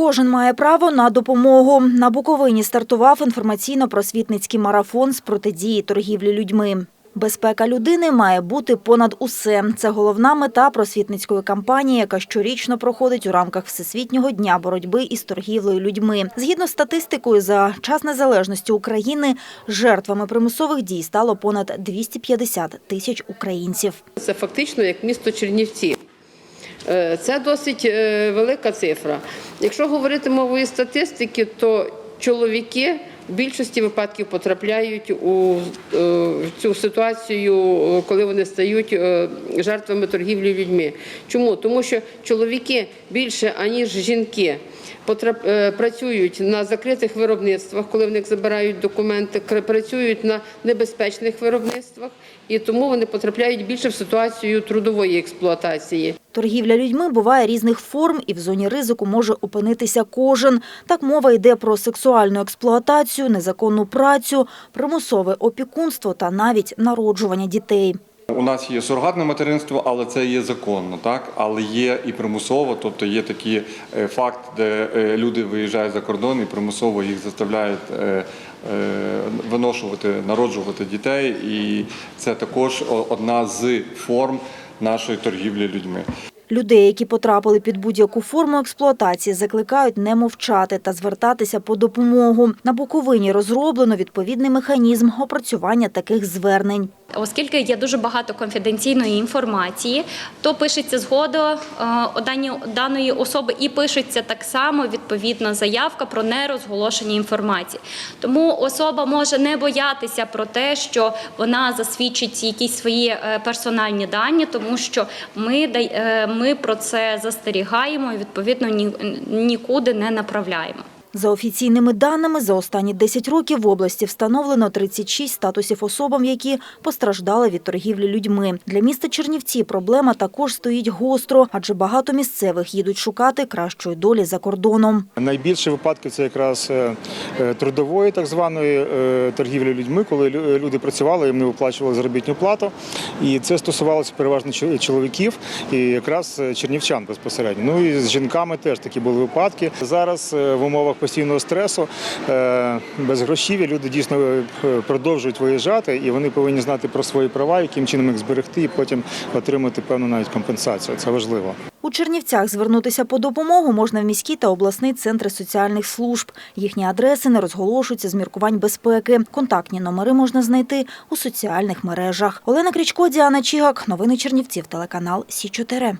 Кожен має право на допомогу. На Буковині стартував інформаційно-просвітницький марафон з протидії торгівлі людьми. Безпека людини має бути понад усе. Це головна мета просвітницької кампанії, яка щорічно проходить у рамках Всесвітнього дня боротьби із торгівлею людьми. Згідно з статистикою, за час незалежності України жертвами примусових дій стало понад 250 тисяч українців. Це фактично як місто Чернівці. Е, Це досить е, велика цифра. Якщо говорити мовою статистики, то чоловіки в більшості випадків потрапляють у е, цю ситуацію, коли вони стають е, жертвами торгівлі людьми. Чому? Тому що чоловіки більше аніж жінки працюють на закритих виробництвах, коли в них забирають документи, працюють на небезпечних виробництвах, і тому вони потрапляють більше в ситуацію трудової експлуатації. Торгівля людьми буває різних форм і в зоні ризику може опинитися кожен. Так мова йде про сексуальну експлуатацію, незаконну працю, примусове опікунство та навіть народжування дітей. У нас є сурогатне материнство, але це є законно, так але є і примусово, тобто є такий е, факт, де е, люди виїжджають за кордон і примусово їх заставляють е, виношувати, народжувати дітей, і це також одна з форм нашої торгівлі людьми. Людей, які потрапили під будь-яку форму експлуатації, закликають не мовчати та звертатися по допомогу. На Буковині розроблено відповідний механізм опрацювання таких звернень. Оскільки є дуже багато конфіденційної інформації, то пишеться згода е, даної особи і пишеться так само відповідна заявка про нерозголошення інформації. Тому особа може не боятися про те, що вона засвідчить якісь свої е, персональні дані, тому що ми, е, ми про це застерігаємо і відповідно ні- нікуди не направляємо. За офіційними даними, за останні 10 років в області встановлено 36 статусів особам, які постраждали від торгівлі людьми. Для міста Чернівці проблема також стоїть гостро, адже багато місцевих їдуть шукати кращої долі за кордоном. Найбільше випадків це якраз е, е, трудової так званої е, торгівлі людьми, коли люди працювали, їм не виплачували заробітну плату. І це стосувалося переважно чо- чоловіків і якраз чернівчан безпосередньо. Ну і з жінками теж такі були випадки. Зараз в умовах постійного стресу е, без грошів люди дійсно е, продовжують виїжджати, і вони повинні знати про свої права, яким чином їх зберегти, і потім отримати певну навіть компенсацію. Це важливо. У Чернівцях звернутися по допомогу можна в міський та обласний центри соціальних служб. Їхні адреси не розголошуються з міркувань безпеки. Контактні номери можна знайти у соціальних мережах. Олена Крічко, Діана Чігак. Новини Чернівців. Телеканал Сі 4